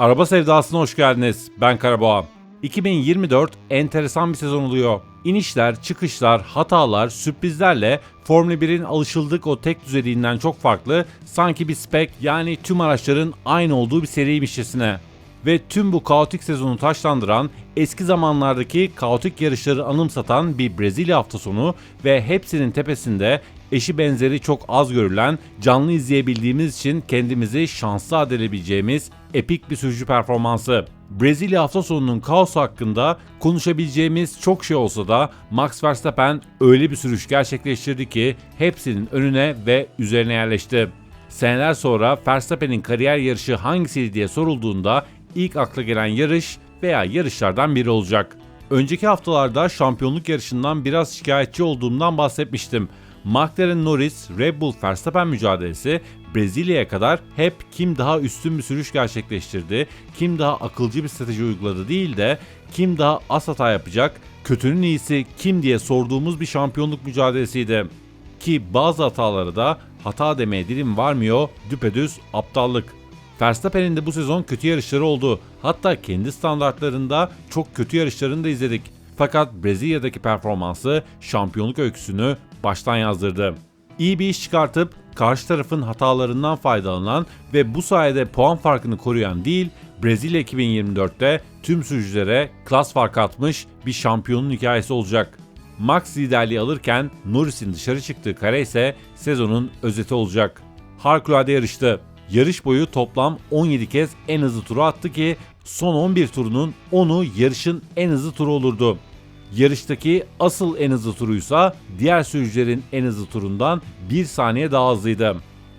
Araba sevdasına hoş geldiniz. Ben Karaboğa. 2024 enteresan bir sezon oluyor. İnişler, çıkışlar, hatalar, sürprizlerle Formula 1'in alışıldık o tek düzeliğinden çok farklı, sanki bir spek yani tüm araçların aynı olduğu bir seriymişçesine. Ve tüm bu kaotik sezonu taşlandıran, eski zamanlardaki kaotik yarışları anımsatan bir Brezilya hafta sonu ve hepsinin tepesinde eşi benzeri çok az görülen, canlı izleyebildiğimiz için kendimizi şanslı addedilebileceğimiz epik bir sürücü performansı. Brezilya hafta sonunun kaosu hakkında konuşabileceğimiz çok şey olsa da Max Verstappen öyle bir sürüş gerçekleştirdi ki hepsinin önüne ve üzerine yerleşti. Seneler sonra Verstappen'in kariyer yarışı hangisiydi diye sorulduğunda ilk akla gelen yarış veya yarışlardan biri olacak. Önceki haftalarda şampiyonluk yarışından biraz şikayetçi olduğumdan bahsetmiştim. McLaren Norris, Red Bull Verstappen mücadelesi Brezilya'ya kadar hep kim daha üstün bir sürüş gerçekleştirdi, kim daha akılcı bir strateji uyguladı değil de kim daha az hata yapacak, kötünün iyisi kim diye sorduğumuz bir şampiyonluk mücadelesiydi. Ki bazı hataları da hata demeye dilim varmıyor, düpedüz aptallık. Verstappen'in de bu sezon kötü yarışları oldu. Hatta kendi standartlarında çok kötü yarışlarını da izledik. Fakat Brezilya'daki performansı şampiyonluk öyküsünü baştan yazdırdı. İyi bir iş çıkartıp karşı tarafın hatalarından faydalanan ve bu sayede puan farkını koruyan değil, Brezilya 2024'te tüm sürücülere klas fark atmış bir şampiyonun hikayesi olacak. Max liderliği alırken Norris'in dışarı çıktığı kare ise sezonun özeti olacak. Harikulade yarıştı. Yarış boyu toplam 17 kez en hızlı turu attı ki son 11 turunun 10'u yarışın en hızlı turu olurdu. Yarıştaki asıl en hızlı turuysa diğer sürücülerin en hızlı turundan 1 saniye daha hızlıydı.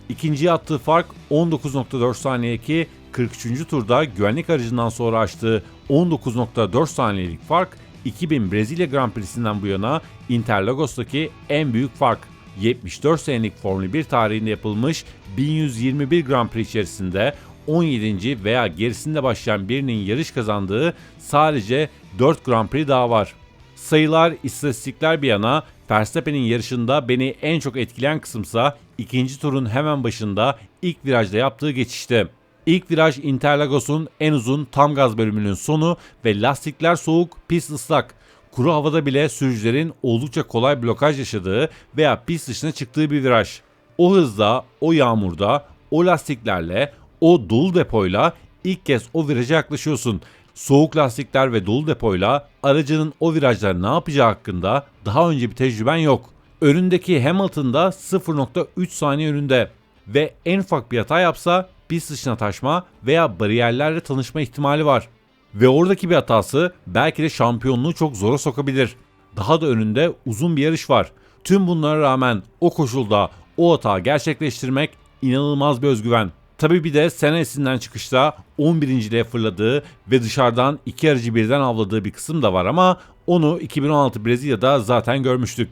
İkinciye attığı fark 19.4 saniye ki 43. turda güvenlik aracından sonra açtığı 19.4 saniyelik fark 2000 Brezilya Grand Prix'sinden bu yana Interlagos'taki en büyük fark. 74 senelik Formula 1 tarihinde yapılmış 1121 Grand Prix içerisinde 17. veya gerisinde başlayan birinin yarış kazandığı sadece 4 Grand Prix daha var. Sayılar, istatistikler bir yana Verstappen'in yarışında beni en çok etkileyen kısımsa ikinci turun hemen başında ilk virajda yaptığı geçişti. İlk viraj Interlagos'un en uzun tam gaz bölümünün sonu ve lastikler soğuk, pist ıslak. Kuru havada bile sürücülerin oldukça kolay blokaj yaşadığı veya pist dışına çıktığı bir viraj. O hızda, o yağmurda, o lastiklerle, o dolu depoyla ilk kez o viraja yaklaşıyorsun. Soğuk lastikler ve dolu depoyla aracının o virajda ne yapacağı hakkında daha önce bir tecrüben yok. Önündeki Hamilton'da 0.3 saniye önünde ve en ufak bir hata yapsa pist dışına taşma veya bariyerlerle tanışma ihtimali var. Ve oradaki bir hatası belki de şampiyonluğu çok zora sokabilir. Daha da önünde uzun bir yarış var. Tüm bunlara rağmen o koşulda o hata gerçekleştirmek inanılmaz bir özgüven. Tabi bir de senesinden çıkışta 11. liğe fırladığı ve dışarıdan iki aracı birden avladığı bir kısım da var ama onu 2016 Brezilya'da zaten görmüştük.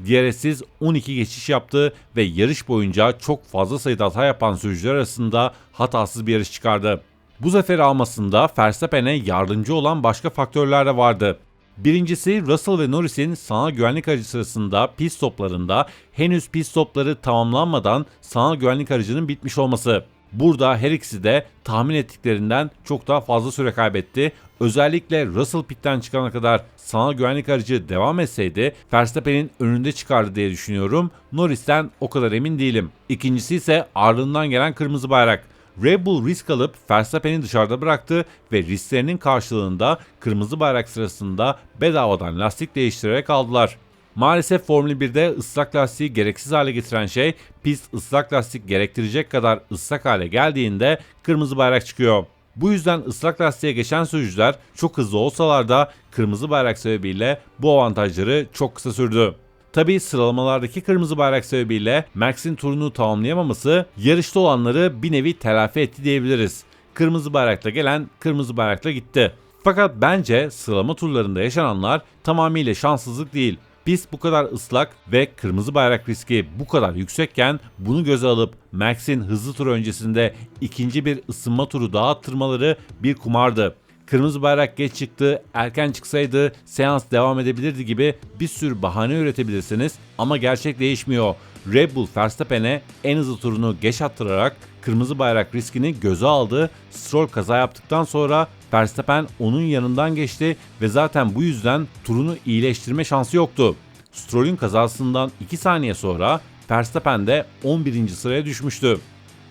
DRS'siz 12 geçiş yaptı ve yarış boyunca çok fazla sayıda hata yapan sürücüler arasında hatasız bir yarış çıkardı. Bu zaferi almasında Verstappen'e yardımcı olan başka faktörler de vardı. Birincisi Russell ve Norris'in sanal güvenlik aracı sırasında pit stoplarında henüz pit stopları tamamlanmadan sanal güvenlik aracının bitmiş olması. Burada her ikisi de tahmin ettiklerinden çok daha fazla süre kaybetti. Özellikle Russell pitten çıkana kadar sanal güvenlik aracı devam etseydi Verstappen'in önünde çıkardı diye düşünüyorum. Norris'ten o kadar emin değilim. İkincisi ise ardından gelen kırmızı bayrak. Red Bull risk alıp Verstappen'i dışarıda bıraktı ve risklerinin karşılığında kırmızı bayrak sırasında bedavadan lastik değiştirerek aldılar. Maalesef Formula 1'de ıslak lastiği gereksiz hale getiren şey pist ıslak lastik gerektirecek kadar ıslak hale geldiğinde kırmızı bayrak çıkıyor. Bu yüzden ıslak lastiğe geçen sürücüler çok hızlı olsalar da kırmızı bayrak sebebiyle bu avantajları çok kısa sürdü. Tabi sıralamalardaki kırmızı bayrak sebebiyle Max'in turunu tamamlayamaması yarışta olanları bir nevi telafi etti diyebiliriz. Kırmızı bayrakla gelen kırmızı bayrakla gitti. Fakat bence sıralama turlarında yaşananlar tamamıyla şanssızlık değil. Pist bu kadar ıslak ve kırmızı bayrak riski bu kadar yüksekken bunu göze alıp Max'in hızlı tur öncesinde ikinci bir ısınma turu daha attırmaları bir kumardı. Kırmızı bayrak geç çıktı, erken çıksaydı seans devam edebilirdi gibi bir sürü bahane üretebilirsiniz ama gerçek değişmiyor. Red Bull Verstappen'e en hızlı turunu geç attırarak kırmızı bayrak riskini göze aldı. Stroll kaza yaptıktan sonra Verstappen onun yanından geçti ve zaten bu yüzden turunu iyileştirme şansı yoktu. Stroll'ün kazasından 2 saniye sonra Verstappen de 11. sıraya düşmüştü.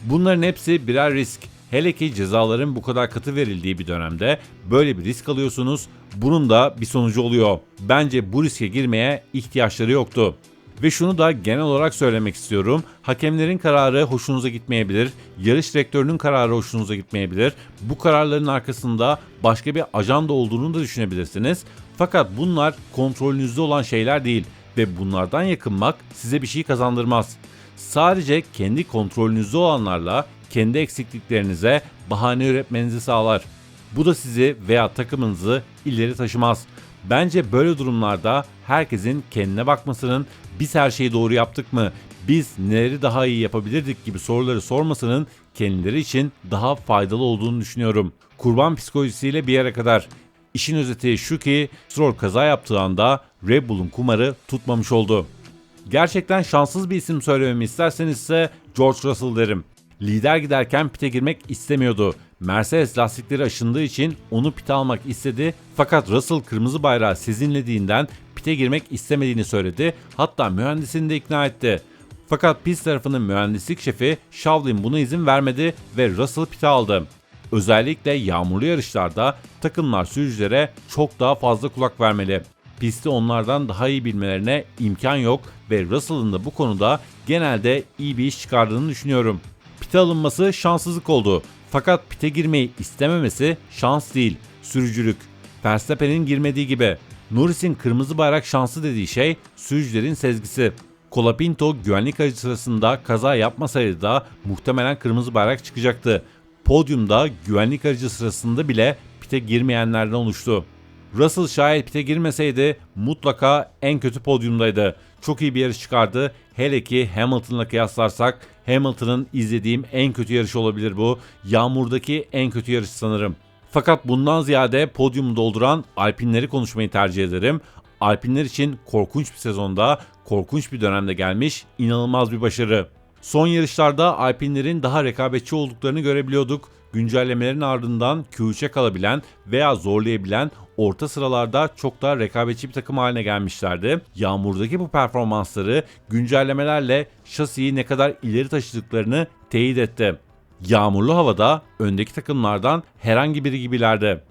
Bunların hepsi birer risk. Hele ki cezaların bu kadar katı verildiği bir dönemde böyle bir risk alıyorsunuz. Bunun da bir sonucu oluyor. Bence bu riske girmeye ihtiyaçları yoktu. Ve şunu da genel olarak söylemek istiyorum. Hakemlerin kararı hoşunuza gitmeyebilir. Yarış direktörünün kararı hoşunuza gitmeyebilir. Bu kararların arkasında başka bir ajanda olduğunu da düşünebilirsiniz. Fakat bunlar kontrolünüzde olan şeyler değil ve bunlardan yakınmak size bir şey kazandırmaz. Sadece kendi kontrolünüzde olanlarla kendi eksikliklerinize bahane üretmenizi sağlar. Bu da sizi veya takımınızı ileri taşımaz. Bence böyle durumlarda herkesin kendine bakmasının biz her şeyi doğru yaptık mı, biz neleri daha iyi yapabilirdik gibi soruları sormasının kendileri için daha faydalı olduğunu düşünüyorum. Kurban psikolojisiyle bir yere kadar. İşin özeti şu ki Stroll kaza yaptığı anda Red Bull'un kumarı tutmamış oldu. Gerçekten şanssız bir isim söylememi isterseniz ise George Russell derim. Lider giderken pite girmek istemiyordu. Mercedes lastikleri aşındığı için onu pite almak istedi fakat Russell kırmızı bayrağı sezinlediğinden pite girmek istemediğini söyledi. Hatta mühendisini de ikna etti. Fakat pist tarafının mühendislik şefi Shavlin buna izin vermedi ve Russell pite aldı. Özellikle yağmurlu yarışlarda takımlar sürücülere çok daha fazla kulak vermeli. Pisti onlardan daha iyi bilmelerine imkan yok ve Russell'ın da bu konuda genelde iyi bir iş çıkardığını düşünüyorum. Pite alınması şanssızlık oldu. Fakat pite girmeyi istememesi şans değil, sürücülük. Verstappen'in girmediği gibi. Norris'in kırmızı bayrak şansı dediği şey sürücülerin sezgisi. Colapinto güvenlik aracı sırasında kaza yapmasaydı da muhtemelen kırmızı bayrak çıkacaktı. Podyumda güvenlik aracı sırasında bile pite girmeyenlerden oluştu. Russell şayet pite girmeseydi mutlaka en kötü podyumdaydı. Çok iyi bir yarış çıkardı. Hele ki Hamilton'la kıyaslarsak Hamilton'ın izlediğim en kötü yarış olabilir bu. Yağmurdaki en kötü yarış sanırım. Fakat bundan ziyade podyumu dolduran Alpinleri konuşmayı tercih ederim. Alpinler için korkunç bir sezonda, korkunç bir dönemde gelmiş, inanılmaz bir başarı. Son yarışlarda Alpinlerin daha rekabetçi olduklarını görebiliyorduk. Güncellemelerin ardından Q3'e kalabilen veya zorlayabilen orta sıralarda çok daha rekabetçi bir takım haline gelmişlerdi. Yağmurdaki bu performansları güncellemelerle şasiyi ne kadar ileri taşıdıklarını teyit etti. Yağmurlu havada öndeki takımlardan herhangi biri gibilerdi.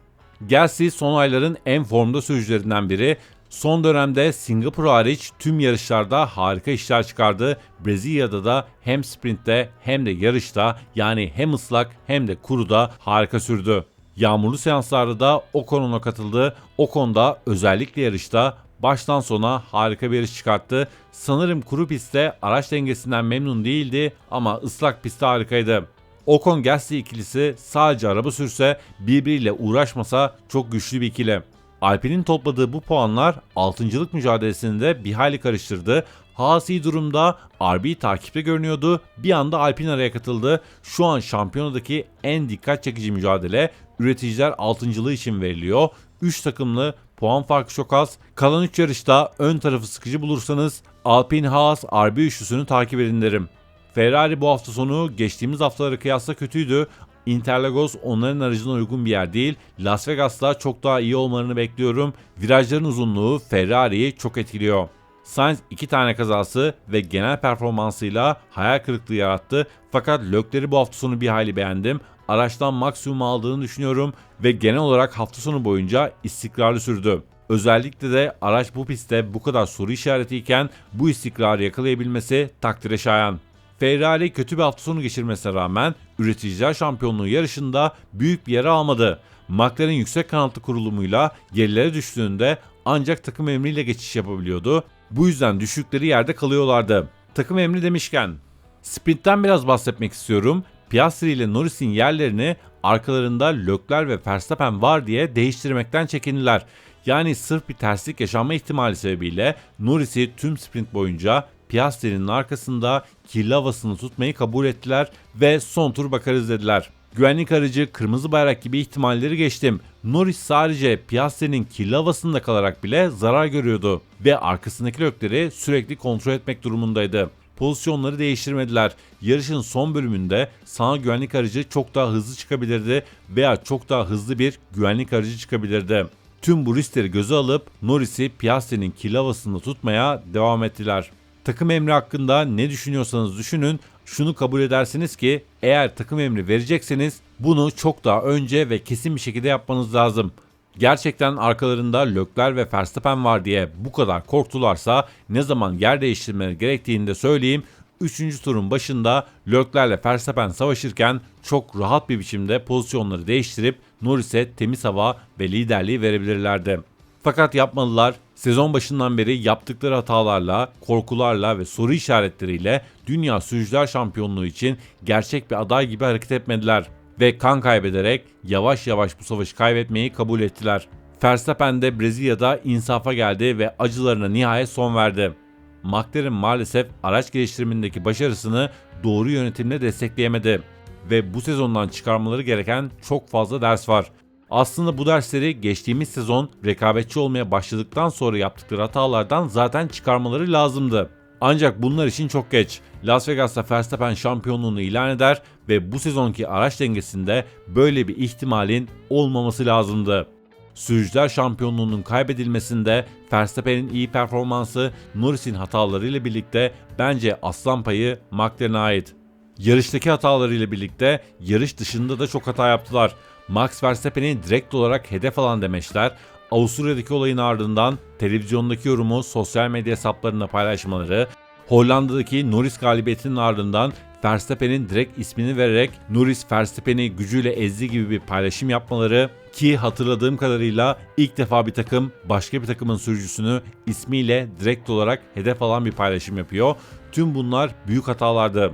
Gelsi son ayların en formda sürücülerinden biri Son dönemde Singapur hariç tüm yarışlarda harika işler çıkardı. Brezilya'da da hem sprintte hem de yarışta yani hem ıslak hem de kuruda harika sürdü. Yağmurlu seanslarda da Ocon'una katıldı. Ocon da özellikle yarışta baştan sona harika bir yarış çıkarttı. Sanırım kuru pistte araç dengesinden memnun değildi ama ıslak pistte harikaydı. Ocon Gasly ikilisi sadece araba sürse birbiriyle uğraşmasa çok güçlü bir ikili. Alpine'in topladığı bu puanlar 6. mücadelesinde bir hayli karıştırdı. Hasi durumda RB takipte görünüyordu. Bir anda Alpine araya katıldı. Şu an şampiyonadaki en dikkat çekici mücadele üreticiler 6. için veriliyor. 3 takımlı puan farkı çok az. Kalan 3 yarışta ön tarafı sıkıcı bulursanız Alpine Haas RB üçlüsünü takip edin derim. Ferrari bu hafta sonu geçtiğimiz haftalara kıyasla kötüydü Interlagos onların aracına uygun bir yer değil. Las Vegas'ta çok daha iyi olmalarını bekliyorum. Virajların uzunluğu Ferrari'yi çok etkiliyor. Sainz iki tane kazası ve genel performansıyla hayal kırıklığı yarattı. Fakat Lökler'i bu hafta sonu bir hayli beğendim. Araçtan maksimum aldığını düşünüyorum ve genel olarak hafta sonu boyunca istikrarlı sürdü. Özellikle de araç bu pistte bu kadar soru işaretiyken bu istikrarı yakalayabilmesi takdire şayan. Ferrari kötü bir hafta sonu geçirmesine rağmen üreticiler şampiyonluğu yarışında büyük bir yere almadı. McLaren yüksek kanatlı kurulumuyla gerilere düştüğünde ancak takım emriyle geçiş yapabiliyordu. Bu yüzden düştükleri yerde kalıyorlardı. Takım emri demişken Sprint'ten biraz bahsetmek istiyorum. Piastri ile Norris'in yerlerini arkalarında Lökler ve Verstappen var diye değiştirmekten çekindiler. Yani sırf bir terslik yaşanma ihtimali sebebiyle Norris'i tüm sprint boyunca Piastri'nin arkasında kirli havasını tutmayı kabul ettiler ve son tur bakarız dediler. Güvenlik aracı kırmızı bayrak gibi ihtimalleri geçtim. Norris sadece Piastri'nin kirli havasında kalarak bile zarar görüyordu ve arkasındaki lökleri sürekli kontrol etmek durumundaydı. Pozisyonları değiştirmediler. Yarışın son bölümünde sağ güvenlik aracı çok daha hızlı çıkabilirdi veya çok daha hızlı bir güvenlik aracı çıkabilirdi. Tüm bu riskleri göze alıp Norris'i Piastri'nin kirli havasında tutmaya devam ettiler. Takım emri hakkında ne düşünüyorsanız düşünün şunu kabul edersiniz ki eğer takım emri verecekseniz bunu çok daha önce ve kesin bir şekilde yapmanız lazım. Gerçekten arkalarında Lökler ve Verstappen var diye bu kadar korktularsa ne zaman yer değiştirmeleri gerektiğini de söyleyeyim. 3. turun başında Löklerle Verstappen savaşırken çok rahat bir biçimde pozisyonları değiştirip Norris'e temiz hava ve liderliği verebilirlerdi. Fakat yapmadılar. Sezon başından beri yaptıkları hatalarla, korkularla ve soru işaretleriyle Dünya Sürücüler Şampiyonluğu için gerçek bir aday gibi hareket etmediler ve kan kaybederek yavaş yavaş bu savaşı kaybetmeyi kabul ettiler. Verstappen de Brezilya'da insafa geldi ve acılarına nihayet son verdi. McLaren maalesef araç geliştirimindeki başarısını doğru yönetimle destekleyemedi ve bu sezondan çıkarmaları gereken çok fazla ders var. Aslında bu dersleri geçtiğimiz sezon rekabetçi olmaya başladıktan sonra yaptıkları hatalardan zaten çıkarmaları lazımdı. Ancak bunlar için çok geç. Las Vegas'ta Verstappen şampiyonluğunu ilan eder ve bu sezonki araç dengesinde böyle bir ihtimalin olmaması lazımdı. Sürücüler şampiyonluğunun kaybedilmesinde Verstappen'in iyi performansı Norris'in hatalarıyla birlikte bence aslan payı McLaren'a ait. Yarıştaki hatalarıyla birlikte yarış dışında da çok hata yaptılar. Max Verstappen'i direkt olarak hedef alan demeçler, Avusturya'daki olayın ardından televizyondaki yorumu sosyal medya hesaplarında paylaşmaları, Hollanda'daki Norris galibiyetinin ardından Verstappen'in direkt ismini vererek Norris Verstappen'i gücüyle ezdi gibi bir paylaşım yapmaları ki hatırladığım kadarıyla ilk defa bir takım başka bir takımın sürücüsünü ismiyle direkt olarak hedef alan bir paylaşım yapıyor. Tüm bunlar büyük hatalardı.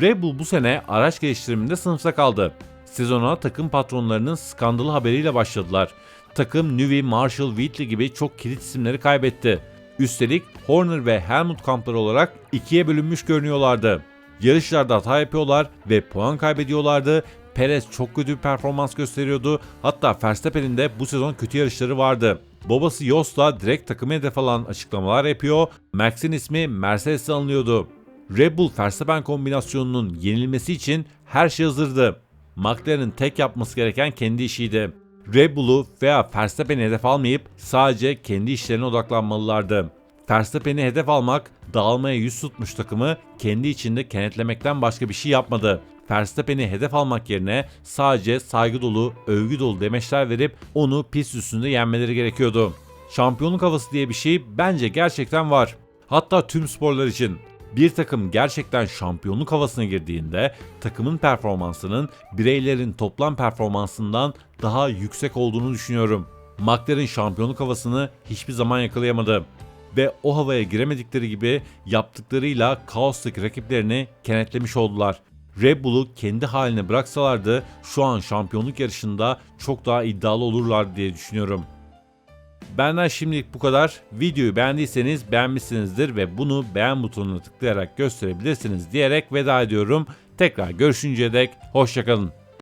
Red Bull bu sene araç geliştiriminde sınıfta kaldı. Sezona takım patronlarının skandalı haberiyle başladılar. Takım Newey, Marshall, Wheatley gibi çok kilit isimleri kaybetti. Üstelik Horner ve Helmut kampları olarak ikiye bölünmüş görünüyorlardı. Yarışlarda hata yapıyorlar ve puan kaybediyorlardı. Perez çok kötü bir performans gösteriyordu. Hatta Verstappen'in de bu sezon kötü yarışları vardı. Babası Jos da direkt takımı hedef alan açıklamalar yapıyor. Max'in ismi Mercedes'e alınıyordu. Red Bull Verstappen kombinasyonunun yenilmesi için her şey hazırdı. McLaren'ın tek yapması gereken kendi işiydi. Red Bull'u veya Verstappen'i hedef almayıp sadece kendi işlerine odaklanmalılardı. Verstappen'i hedef almak dağılmaya yüz tutmuş takımı kendi içinde kenetlemekten başka bir şey yapmadı. Verstappen'i hedef almak yerine sadece saygı dolu, övgü dolu demeçler verip onu pist üstünde yenmeleri gerekiyordu. Şampiyonluk havası diye bir şey bence gerçekten var. Hatta tüm sporlar için. Bir takım gerçekten şampiyonluk havasına girdiğinde takımın performansının bireylerin toplam performansından daha yüksek olduğunu düşünüyorum. McLaren şampiyonluk havasını hiçbir zaman yakalayamadı ve o havaya giremedikleri gibi yaptıklarıyla kaostaki rakiplerini kenetlemiş oldular. Red Bull'u kendi haline bıraksalardı şu an şampiyonluk yarışında çok daha iddialı olurlar diye düşünüyorum. Benden şimdilik bu kadar. Videoyu beğendiyseniz beğenmişsinizdir ve bunu beğen butonuna tıklayarak gösterebilirsiniz diyerek veda ediyorum. Tekrar görüşünceye dek hoşçakalın.